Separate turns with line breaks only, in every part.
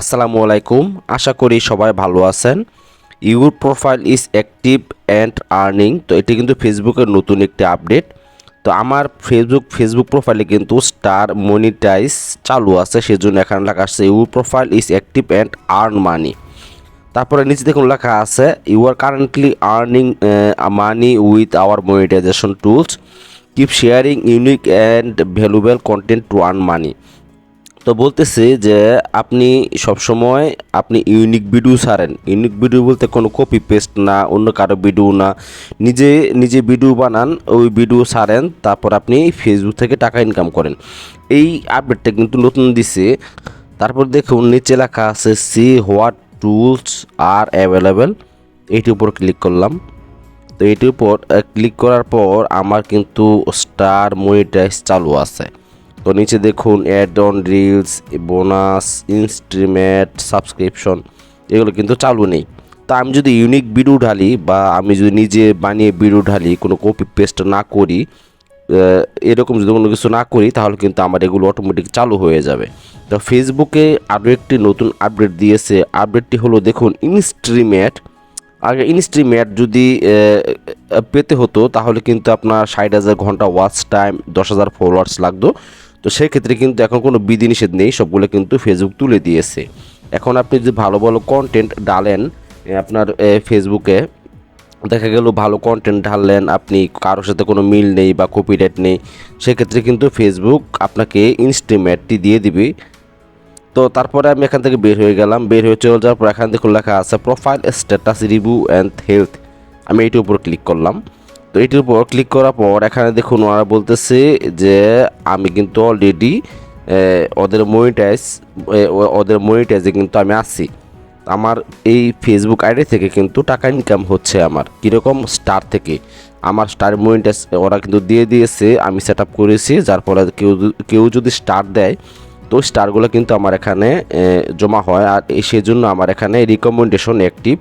আসসালামু আলাইকুম। আশা করি সবাই ভালো আছেন। Your profile is active and earning. তো এটি কিন্তু ফেসবুকের নতুন একটি আপডেট। তো আমার ফেসবুক ফেসবুক প্রোফাইলে কিন্তু স্টার মনিটাইজ চালু আছে। সেজন্য এখানে লেখা আসছে your profile is active and earn money. তারপরে নিচে দেখুন লেখা আছে, you are currently earning money with our monetization tools. Keep sharing unique and valuable content to earn money. তো বলতেছে যে আপনি সবসময় আপনি ইউনিক ভিডিও ছাড়েন। ইউনিক ভিডিও বলতে কোনো কপি পেস্ট না, অন্য কারও ভিডিও না। নিজে নিজে ভিডিও বানান, ওই ভিডিও ছাড়েন, তারপর আপনি ফেসবুক থেকে টাকা ইনকাম করেন। এই আপডেটটা কিন্তু নতুন দিছে। তারপর দেখুন, নিচে লেখা আছে see what tools are available এইটির উপর ক্লিক করলাম। তো এইটির উপর ক্লিক করার পর আমার কিন্তু স্টার মনিটাইজ চালু আছে। তো নিচে দেখুন ad on reels bonus instream subscription এগুলো কিন্তু চালু নেই। তা আমি যদি ইউনিক ভিডিও ঢালি বা আমি যদি নিজে বানিয়ে ভিডিও ঢালি, কোনো কপি পেস্ট না করি এরকম যদি কোনো কিছু না করি, তাহলে কিন্তু আমার এগুলো অটোমেটিক চালু হয়ে যাবে। তো ফেসবুকে আরও একটি নতুন আপডেট দিয়েছে। আপডেটটি হলো দেখুন ইনস্ট্রিমেট আগে ইনস্ট্রিমেট যদি পেতে হতো, তাহলে কিন্তু আপনার ষাট হাজার ঘণ্টা ওয়াচ টাইম দশ হাজার ফলোয়ার্স লাগতো। তো সেক্ষেত্রে কিন্তু এখন কোনো বিধিনিষেধ নেই, সবগুলো কিন্তু ফেসবুক তুলে দিয়েছে। এখন আপনি যদি ভালো ভালো কন্টেন্ট ডালেন আপনার ফেসবুকে দেখা গেল ভালো কন্টেন্ট ঢাললেন, আপনি কারোর সাথে কোনো মিল নেই বা কপিরাইট নেই, সেক্ষেত্রে কিন্তু ফেসবুক আপনাকে ইনস্ট্রিমেটটি দিয়ে দিবে। তো তারপরে আমি এখান থেকে বের হয়ে গেলাম, বের হয়ে চলে যাওয়ার পর এখান থেকে লেখা আছে profile status review and health আমি এইটির উপর ক্লিক করলাম। তো এইটির উপর ক্লিক করার পর এখানে দেখুন ওরা বলতেছে যে আমি কিন্তু অলরেডি ওদের মনিটাইজ ওদের মনিটাইজে কিন্তু আমি আছি। আমার এই ফেসবুক আইডি থেকে কিন্তু টাকা ইনকাম হচ্ছে আমার, কীরকম স্টার থেকে। আমার স্টার মনিটাইজ ওরা কিন্তু দিয়ে দিয়েছে, আমি সেট আপ করেছি, যার ফলে কেউ কেউ যদি স্টার দেয়, তো স্টারগুলো কিন্তু আমার এখানে জমা হয়। আর এই সেজন্য আমার এখানে রিকমেন্ডেশন অ্যাক্টিভ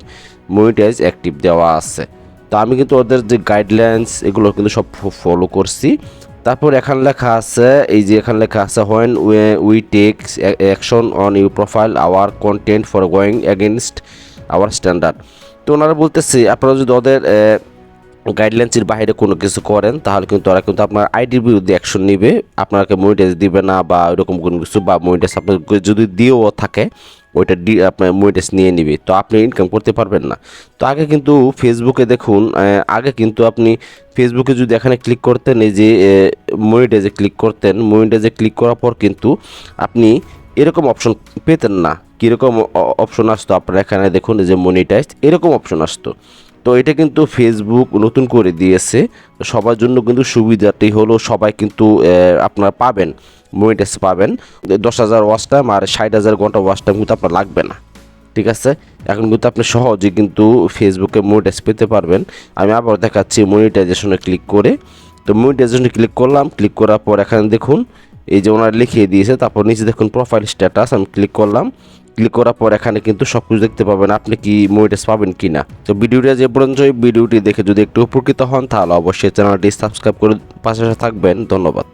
মনিটাইজ অ্যাক্টিভ দেওয়া আছে। তো আমি কিন্তু ওদের যে গাইডলাইন্স এগুলো কিন্তু সব ফলো করছি। তারপর এখানে লেখা আছে, এই যে এখানে লেখা আছে when we take action on you profile our content for going against our standard তো ওনারা বলতেছি, আপনারা যদি ওদের গাইডলাইন্সের বাইরে কোনো কিছু করেন, তাহলে কিন্তু ওরা কিন্তু আপনার আইডির বিরুদ্ধে অ্যাকশন নিবে। আপনাকে মনিটাইজ দিবে না বা এরকম কোনো কিছু বা মনিটাইজ আপনাকে যদি দিয়েও থাকে, ওইটা ডি আপনার মনিটাইজ নিয়ে নিবে। তো আপনি ইনকাম করতে পারবেন না। তো আগে কিন্তু ফেসবুকে দেখুন আগে কিন্তু আপনি ফেসবুকে যদি এখানে ক্লিক করতেন, এই যে মনিটাইজে ক্লিক করতেন মনিটাইজে ক্লিক করার পর কিন্তু আপনি এরকম অপশন পেতেন না। কীরকম অপশন আসতো আপনার? এখানে দেখুন, এই যে মনিটাইজ এরকম অপশন আসতো। তো এটা কিন্তু ফেসবুক নতুন করে দিয়েছে। সবার জন্য কিন্তু সুবিধাটি হলো সবাই কিন্তু আপনারা পাবেন মনিটাইজ পাবেন। দশ হাজার ওয়াচ টাইম আর ষাট হাজার ঘণ্টা ওয়াচ টাইম কিন্তু আপনার লাগবে না, ঠিক আছে? এখন কিন্তু আপনি সহজে কিন্তু ফেসবুকে মনিটাইজ পেতে পারবেন। আমি আবার দেখাচ্ছি মনিটাইজেশনে ক্লিক করে। তো মনিটাইজেশনে ক্লিক করলাম ক্লিক করার পর এখানে দেখুন, এই যে ওনারা লিখিয়ে দিয়েছে, তারপর নিচে দেখুন প্রোফাইল স্ট্যাটাস আমি ক্লিক করলাম। ক্লিক করার পর এখানে কিন্তু সব কিছু দেখতে পাবেন আপনি কি মনিটাইজ পাবেন কি না তো ভিডিওটা যে পর্যন্ত এই ভিডিওটি দেখে যদি একটু উপকৃত হন, তাহলে অবশ্যই চ্যানেলটি সাবস্ক্রাইব করে পাশে থাকবেন। ধন্যবাদ।